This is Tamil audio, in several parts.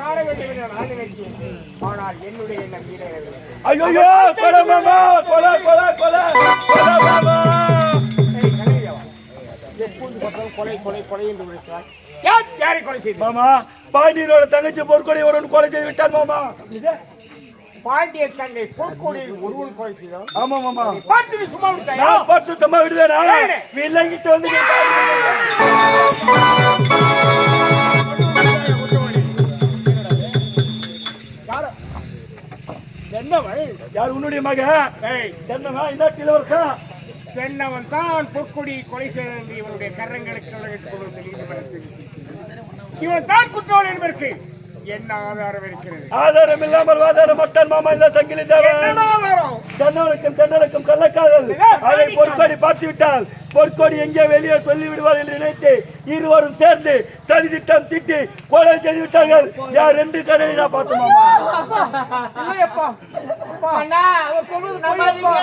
சார வேண்டும் என நான் நினைத்தேன் ஆனால் என்னுடைய எண்ணம் ஐயோ கொலை மாமா கொலை கொலை கொலை கொலை மாமா. எப்போது பார்த்தாலும் கொலை கொலை கொலை என்று யார் யாரை கொலை செய்து மாமா பாண்டியனோட தங்கச்சி பொற்கொடி ஒருவன் கொலை செய்து விட்டான் மாமா. பாண்டிய தங்கை பொற்கொடியில் ஒருவன் கொலை செய்தோம் ஆமா மாமா பார்த்து சும்மா விட்டாயா பார்த்து சும்மா விடுவேனா ஏய். வில்லங்கிட்ட வந்து யார் உன்னுடைய மகன்? ஏய். என்னவா இந்த இளவரசன் தென்னவன் தான் பொற்கொடி கொலை செய்த இவனுடைய கரங்களுக்கு இவன் தான் குற்றவாளி என்பதற்கு என்ன ஆதாரம் இருக்கிறது? ஆதாரம் இல்லாமல் வாதாரம் மட்டன் மாமா இந்த சங்கிலி தேவன். என்ன ஆதாரம்? தென்னவனுக்கும் தென்னலுக்கும் கள்ளக்காதல். அதை பொற்கொடி பார்த்து விட்டால் பொற்கொடி எங்கே வெளியே சொல்லி விடுவார் என்று நினைத்து இருவரும் சேர்ந்து சதி திட்டம் திட்டி கொலை செய்து விட்டார்கள் யார் ரெண்டு கரையை நான் பார்த்து மாமா. இல்லையப்பா. அண்ணா அவர் சொல்றது நம்பாதீங்க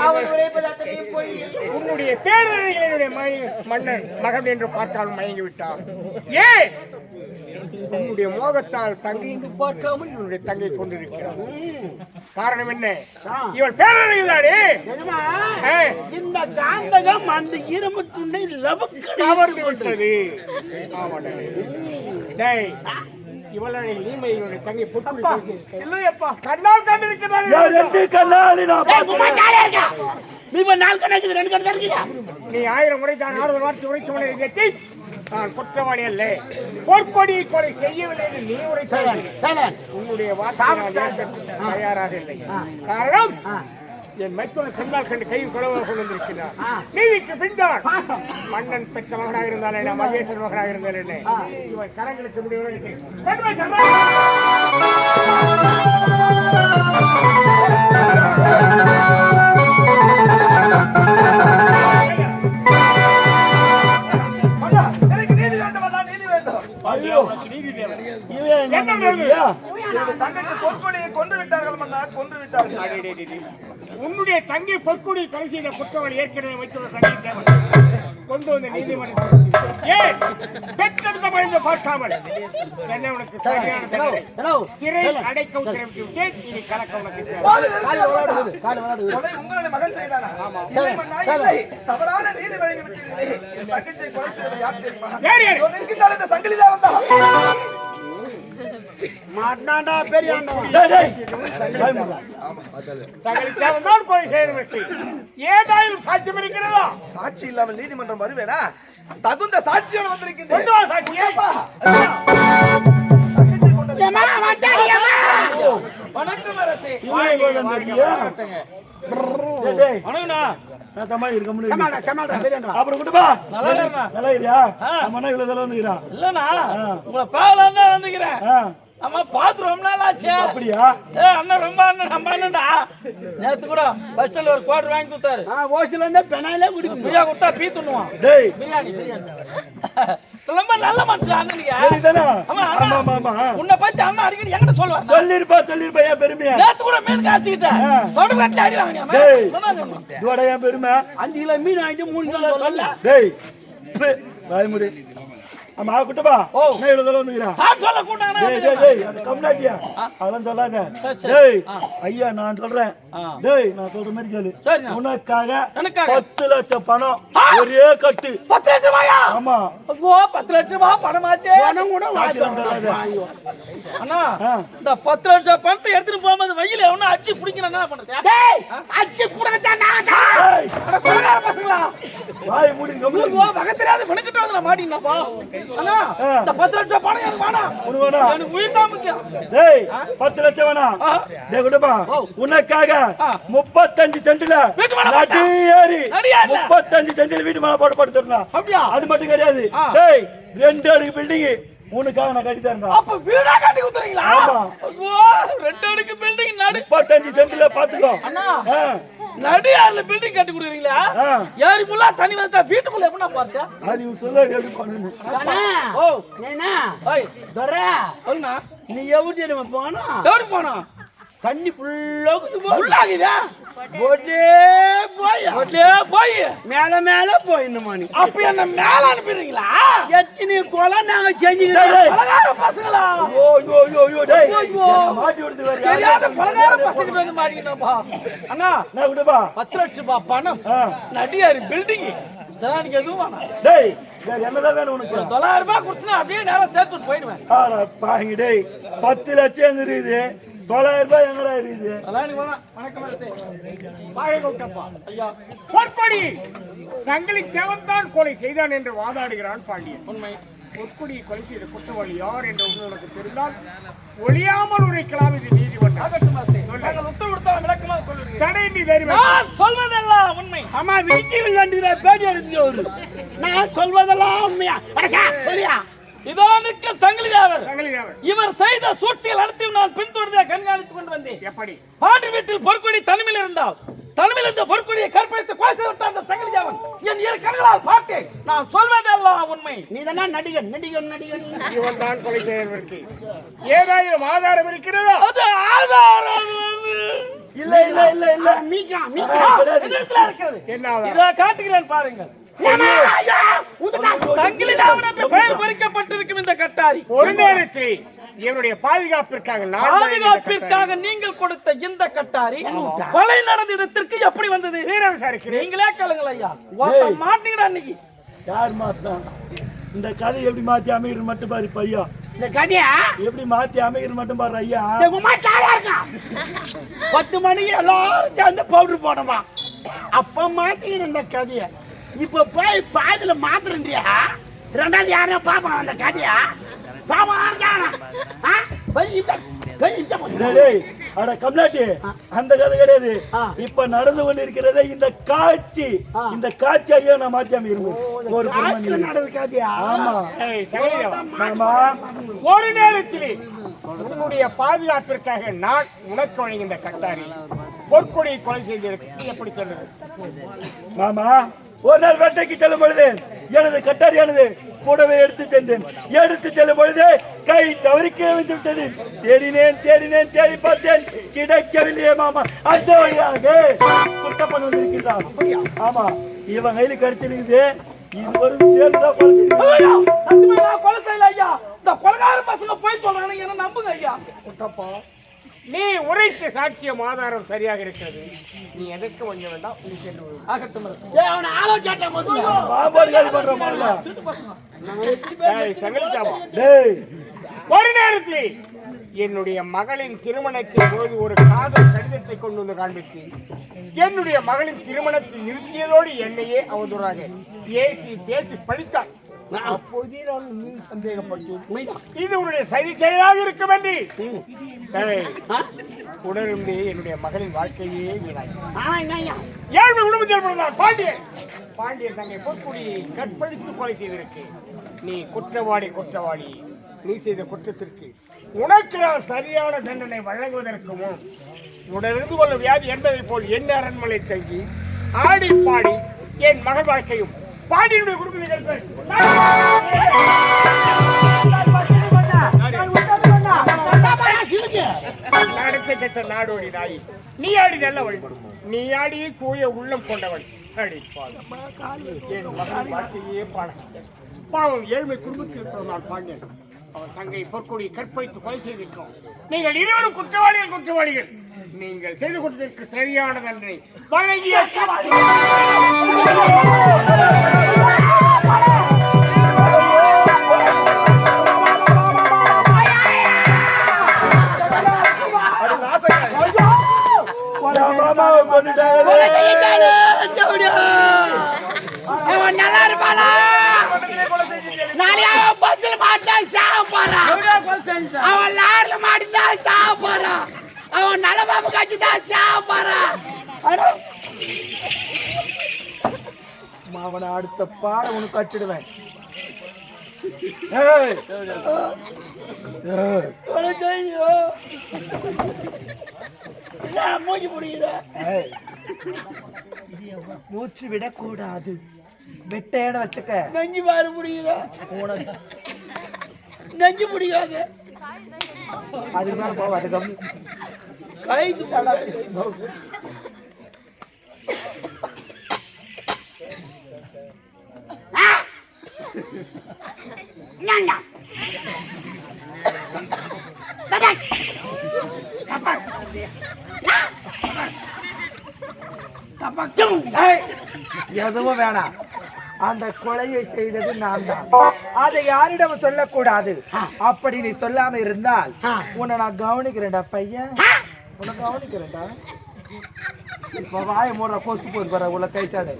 அவர் உரைப்பது அத்தனையும் போய். உன்னுடைய பேரறிஞருடைய மன்னன் மகன் என்று பார்த்தால் மயங்கி விட்டான். ஏன்? உன்னுடைய மோகத்தால் தங்கை என்று பார்க்காமல் உன்னுடைய தங்கை கொண்டிருக்கிறார் காரணம் என்ன? இவள் ஏய், இந்த காந்தகம் அந்த இரும்பு துண்டை லபக்கு கவர்ந்து விட்டது. ஆமாடா. டேய் இவளுடைய நீமையினுடைய தங்கை பொட்டு இல்லையப்பா. கண்ணால் கண்டிருக்கிறார் யார் நான் நீ கணக்கு ரெண்டு கணக்கு நீ ஆயிரம் முறை தான் ஆறுதல் வார்த்தை உரைச்சவனை கேட்டு நான் குற்றவாளி அல்ல. பொற்கொடி கொலை செய்யவில்லை என்று நீ உரைச்சாய் உன்னுடைய வார்த்தை தயாராக இல்லை. காரணம் என் மைத்துன கண்ணால் கண்டு கையில் குளவாக கொண்டு வந்திருக்கிறார். நீதிக்கு பின்னால். மன்னன் பெற்ற மகனாக இருந்தால் என்ன? மகேசன் மகனாக இருந்தால் என்ன? இவன் கரங்களுக்கு முடிவு என்ன பொற்கொடியை கொன்று விட்டார்கள் மன்னா கொன்று விட்டார்கள். உன்னுடைய தங்கை பொற்குடி கொலை செய்த குற்றவாளி ஏற்கனவே வைத்துள்ள தங்கை தேவன் கொண்டு வந்த நீதிமன்றம் ஏன் பெற்றெடுத்த மனித பார்க்காமல். என்ன உனக்கு சரியான சிறை அடைக்க உத்தரவிட்டு விட்டேன் இனி கலக்க உனக்கு தேவை. கொலை உங்களுடைய மகன் செய்தானா? இல்லை மன்னா, இல்லை. தவறான நீதி வழங்கி விட்டீர்களே. என் தங்கச்சியை கொலை செய்தது யார் தெரியுமா? யார் யார்? மாட்டாண்டா பெரிய ஆண்டவன் டேய், டேய். வாய் மூடு. சகல தேவன் தான் கொலை செய்து ஏதாயும் சாட்சியம் இருக்கிறதா சாட்சி இல்லாமல் நீதிமன்றம் வருவேனா? தகுந்த சாட்சியோடு கொண்டு வந்திருக்கின்றேன் வா. சாட்சியை தங்கச்சி கொண்டது ஏம்மா, மாட்டாடி, ஏம்மா. இவன் இவன் வந்திருக்கியா? டேய், டேய். நான். சமாளா, பெரிய ஆண்டவன். அப்புறம் குட்டுப்பா நல்லா இருக்கியா? நம்ம என்ன இவ்வளவு செலவு வந்துக்கிறான். இல்லண்ணா. உங்களை வந்துக்கிறேன் அம்மா பார்த்து ரொம்ப நாள் ஆச்சு அப்படியா? ஏ அண்ணன் ரொம்ப அண்ணன் நம்ம அண்ணன்டா நேத்து கூட பஸ்டில் ஒரு குவார்டர் வாங்கி கொடுத்தாரு. ஆ, ஓசில இருந்தா பெனாயிலே குடிக்கணும் பிரியா கொடுத்தா பீ துண்ணுவான் டேய். பிரியாணி பிரியாணி. ரொம்ப நல்ல மனுஷன் அண்ணனுக்கு சரிதானா? ஆமா, ஆமா ஆமா. உன்னை பத்தி அண்ணன் அடிக்கடி என்கிட்ட சொல்லுவார். சொல்லிருப்பா சொல்லிருப்பா என் பெருமையா. நேத்து கூட மீன் காய்ச்சிக்கிட்டேன் தொடு வெட்டில அடி வாங்கினியாம டேய். இதோட என் பெருமை. அஞ்சு கிலோ மீன் வாங்கிட்டு மூணு கிலோ சொல்ல. டேய். பு, வாய் மூடு. ஆமா குட்டப்பா ஓ. என்ன இவ்வளவு செலவு வந்துக்கிறான் சார் சொல்ல கூட்டாங்க டேய் டேய் கம்னாட்டியா அதெல்லாம் சொல்லாத. ஐயா நான் சொல்றேன். டேய் நான் சொல்ற மாதிரி கேளு. உனக்காக? பத்து லட்சம் பணம் ஒரே கட்டு. பத்து லட்சம் ரூபாயா? ஆமா. ஓ பத்து லட்சம் ரூபாய் பணமாச்சே. பணம் கூட. அண்ணா. இந்த பத்து லட்சம் பணத்தை எடுத்துட்டு போகும்போது வெயில எவனா அடிச்சு பிடிக்கணும் என்ன பண்றது? டேய் அச்சு புடச்சா நான் டேய், அட கொலகார பசங்களா அண்ணா. இந்த பத்து லட்சம் பணம் எனக்கு வேணாம்? எனக்கு உயிர் தான் முக்கியம். டேய் பத்து லட்சம் வேணாம். டேய் உனக்காக. முப்பத்தஞ்சு சென்ட்ல நடி ஏறி. முப்பத்தஞ்சு சென்ட்ல வீட்டு மேல போட்டு படுத்துறா அப்படியா? அது மட்டும் கிடையாது. டேய் ரெண்டு அடுக்கு பில்டிங் உனக்காக நான் கட்டி தரேன் அப்ப வீடா கட்டி கொடுத்துறீங்களா? ஆமா. ஓ ரெண்டு அடுக்கு பில்டிங் நடு. முப்பத்தஞ்சு சென்ட்ல பாத்துக்கோ. அண்ணா. நடிகார்ல பில்டிங் கட்டி கொடுக்குறீங்களா. ஏறி ஃபுல்லா தண்ணி வந்தா வீட்டுக்குள்ள எப்படின்னா பார்த்தா அது இவன் சொல்ல எப்படி பண்ணணும் ஓ. என்ன ஓய். துரை. சொல்லுண்ணா. நீ எவ்வளவு தெரியுமா போனோம் எப்படி போனோம் தண்ணி ஃபுல்லா உள்ளாகுதா போட்டே போய். போட்டே போய். மேல மேல போயிடணுமா நீ அப்ப என்ன மேல அனுப்பிடுறீங்களா? எத்தனை கொலை நாங்க செஞ்சுக்கிறோம் பலகார பசங்களா? ஐயோ டேய். மாட்டி விடுது வேற யாரு? தெரியாத பலகார பசங்க வந்து மாட்டிக்கிட்டோம்ப்பா அண்ணா நான் விடுப்பா. பத்து லட்சம் ரூபாய் பணம். ஆ. நடிகாரு பில்டிங் இதெல்லாம் எனக்கு எதுவும் வேணாம். டேய் வேற என்னதான் வேணும் உனக்கு? தொள்ளாயிரம் ரூபாய் கொடுத்துனா அப்படியே நேரம் சேர்த்து போயிடுவேன். பாருங்க டேய். பத்து லட்சம் இருக்குது. தொள்ளாயிரம் ரூபாய் எங்கடா இருக்குது? பொற்கொடி சங்கிலி தேவன்தான் கொலை செய்தான் என்று வாதாடுகிறான் பாண்டியன். உண்மை. பொற்கொடியை கொலை செய்த குற்றவாளி யார் என்று உங்களுக்கு தெரிந்தால் ஒளியாமல் உரைக்கலாம் இது நீதிமன்றம். உத்தரவு கொடுத்தா விளக்கமா சொல்லுவீங்க தடையின்றி தைரியம் நான் சொல்வதெல்லாம் உண்மை. ஆமா விக்கி விளையாண்டுகிற பேட்டி எடுத்து அவரு நான் சொல்வதெல்லாம் உண்மையா? இதோ நிற்க சங்கிலி தேவர் சங்கிலி தேவன் இவர் செய்த சூழ்ச்சிகள் அனைத்தையும் நான் பின்தொடர்ந்து கண்காணித்துக் கொண்டு வந்தேன். எப்படி? பாண்டி வீட்டில் பொற்கொடி தனிமையில் இருந்தால் தனிமையில் இருந்த பொற்கொடியை கற்பழித்து கொலை செய்துவிட்ட அந்த சங்கிலி தேவன் என் இரு கண்களால் பார்த்தேன். நான் சொல்வதெல்லாம் உண்மை. நீ தானே நடிகன்? நடிகன் நடிகன். இவன் தான் கொலை செய்தவருக்கு ஏதாயிரம் ஆதாரம் இருக்கிறதா? அது ஆதாரம் இல்ல இல்ல இல்ல இல்ல. மீக்கா ஆ, மீக்கா கிடையாது. என்னிடத்தில் இருக்கிறது. என்ன காட்டுகிறேன் பாருங்கள். சங்கிலி தேவன் என்று பெயர் பொறிக்கப்பட்டிருக்கும் இந்த கட்டாரி. ஒரு நேரத்தில் இவருடைய பாதுகாப்பிற்காக பாதுகாப்பிற்காக நீங்கள் கொடுத்த இந்த கட்டாரி கொலை நடந்த இடத்திற்கு எப்படி வந்தது? நீங்களே கேளுங்கள் ஐயா. மாட்டீங்கடா அன்னைக்கு யார் மாத்தான் இந்த கதை எப்படி மாத்தி அமைகிறது மட்டும் பாரு ஐயா. இந்த கதையா? எப்படி மாத்தி அமைகிறது மட்டும் பாரு ஐயா. பத்து மணிக்கு எல்லாரும் சேர்ந்து பவுடர் போடமா அப்ப மாத்திக்கின இந்த கதைய. இப்ப போய் பாதியில மாத்திரண்டியா ரெண்டாவது யாரையும் பாப்பான் அந்த கதையா? அட கம்லாட்டி அந்த கதை கிடையாது. இப்ப நடந்து கொண்டு இருக்கிறதே இந்த காட்சி. இந்த காட்சி ஐயா நான் மாத்தி அமைகிறது ஒரு நடந்த கதையா ஆமா. ஒரு நேரத்தில் உன்னுடைய பாதுகாப்பிற்காக நான் உனக்கு வழங்கிய கட்டாரி பொற்கொடியை கொலை செய்திருக்கு எப்படி சொல்றது மாமா ஒரு நாள் வேட்டைக்கு செல்லும் பொழுது எனது கட்டாரியானது கூடவே எடுத்து சென்றேன். எடுத்து செல்லும் பொழுது கை தவறி விழுந்து விட்டது தேடினேன் தேடினேன் தேடி பார்த்தேன். கிடைக்கவில்லையே மாமா. அந்த வழியாக குட்டப்பன் வந்திருக்கின்றான். ஆமா இவன் கையில கிடைச்சிருக்குது. ஐயா, சத்தியமா நான் கொலை செய்யல ஐயா. இந்த கொலைகார பசங்க போய் சொல்றாங்க என்ன நம்புங்க ஐயா. நீ உரைத்த சாட்சியம் ஆதாரம் சரியாக இருக்கிறது. நீ எதற்கு வங்க வேண்டாம் நீ சென்று. ஆகட்டும் அவனை ஆலோசனை ஒரு நேரத்தில் என்னுடைய மகளின் திருமணத்தின் போது ஒரு காதல் கடிதத்தை கொண்டு வந்து காண்பித்து என்னுடைய மகளின் திருமணத்தை நிறுத்தியதோடு என்னையே அவதூறாக ஏசி பேசி படித்தார் அப்போதே நான் சந்தேகப்பட்டேன். இது உன்னுடைய சரி செயலாக என்று. ஏய், உணர்ந்தே என்னுடைய மகளின் வாழ்க்கையே வீணாய் ஏழ்மை குடும்பத்தில் பிறந்தார் பாண்டியன். பாண்டியன் தங்கை பொற்குடியை கற்பழித்து கொலை செய்திருக்கு. நீ குற்றவாளி குற்றவாளி. நீ செய்த குற்றத்திற்கு உனக்கு நான் சரியான தண்டனை வழங்குவதற்கு முன் உடலிருந்து கொள்ளும் வியாதி என்பதை போல் என் அரண்மனை தங்கி ஆடி பாடி என் மகள் வாழ்க்கையும் பாண்டியனுடைய குடும்பத்தை நடத்த கெட்ட நாடோடி நாய். நீ ஆடி நல்ல வழி. நீ ஆடி தூய உள்ளம் கொண்டவன். அடி என் மகன் வாழ்க்கையே பாடம் பாவம் ஏழ்மை குடும்பத்தில் பிறந்தான் பாண்டியன். அவன் தங்கை பொற்கொடி கற்பழித்து கொலை செய்திருக்கிறோம் நீங்கள் இருவரும் குற்றவாளிகள் குற்றவாளிகள். நீங்கள் செய்து கொடுத்ததற்கு சரியான தண்டனை வழங்கிய நல்லா இருப்பானா நாளைக்கு அவன் பஸ்ல மாட்டா செஞ்சுட்ட? அவன் லாரில மாட்டிதான் சாக போறான் அவன் நல்ல பாம்பு கட்சி தான் போறான் அவனை அடுத்த பாடம் உனக்கு கட்டிடுவேன். மூஞ்சி முடிகிற மூச்சு விடக்கூடாது. வெட்டையான வச்சுக்க. நெஞ்சு பாரு முடிகிற நெஞ்சு முடியாது. அதுக்கு மேல போக அதுக்கு ஐந்து பண்ண எதுவும் வேணாம். அந்த கொலையை செய்தது நான் தான். அதை யாரிடம் சொல்லக்கூடாது? அப்படி நீ சொல்லாம இருந்தால் உன்னை நான் கவனிக்கிறேன்டா பையன். உன்னை கவனிக்கிறேன்டா. இப்ப வாய மூடுற கொசு போய் வர உள்ள கைசாடு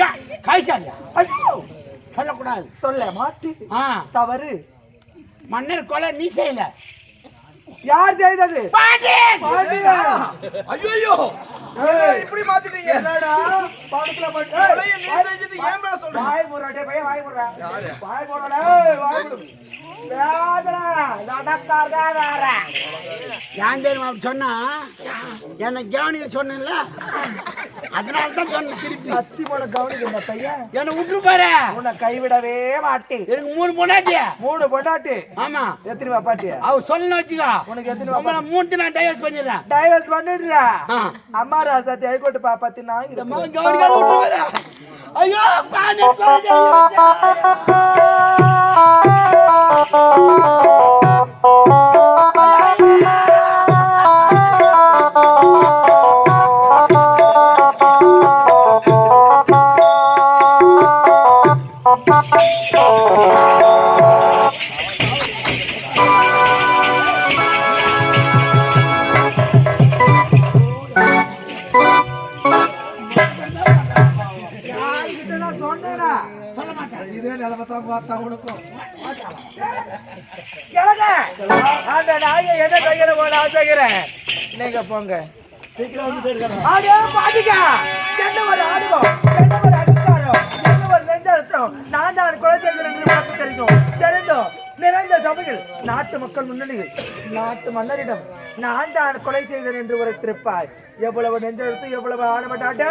யா, காய்ச்சாலியா? ஐயோ! சொல்லக்கூடாது. சொல்ல மாட்டி. ஆ, தவறு. மன்னர் கொலை நீ செய்யல. யார் செய்தது? பாட்டி பாண்டியா? ஐயோ இப்படி மாத்திட்டீங்க? என்னடா? படத்துல மட்டும் ஏன் சொல்ற? வாய் டேய் பையன் வாய் வேற. ஏன் தெரியுமா சொன்னா? என்னை கவனிக்க சொன்னேன்ல. அதனால தான் சொன்னேன். திருப்பி. சத்தி போல கவனிக்க பையன். என்னை விட்டுரு பாரு. உன்னை கைவிடவே மாட்டேன். எனக்கு மூணு பொண்டாட்டியா மூணு பொண்டாட்டி. ஆமா. எத்தனை பாப்பாட்டி அவ சொல்லணும் வச்சுக்கோ. உனக்கு எத்தனை உங்களை மூணு நான் டைவர்ஸ் பண்ணிடுறேன். டைவர்ஸ் பண்ணிடுறா. அம்மா ராசாத்தி ஹைகோர்ட் பாப்பாத்தி நான் இந்த மகன் கவனிக்காத விட்டுரு பாரு. ஐயோ பானை, பானை, இதே நிலைமை பார்த்தா உனக்கும் அந்த என்ன கையில போல ஆசைக்கிறேன் நீங்க போங்க. சீக்கிரம் வந்து சேர்க்கணும் ஆடே என்ன ஒரு ஆடுவோம். மக்கள் முன்னணியில் நாட்டு மன்னரிடம் நான் தான் கொலை செய்தேன் என்று ஒரு திருப்பாய் எவ்வளவு நெஞ்செழுத்து எவ்வளவு ஆடமாட்டாட்டே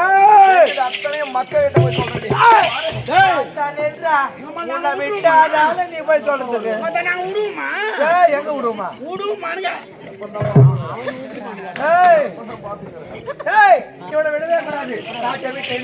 அத்தனையும் மக்களிடம் போய் சொல்றேன் நீ போய் சொல்றதுக்கு. எங்க விடவே கூடாது நாட்டை விட்டு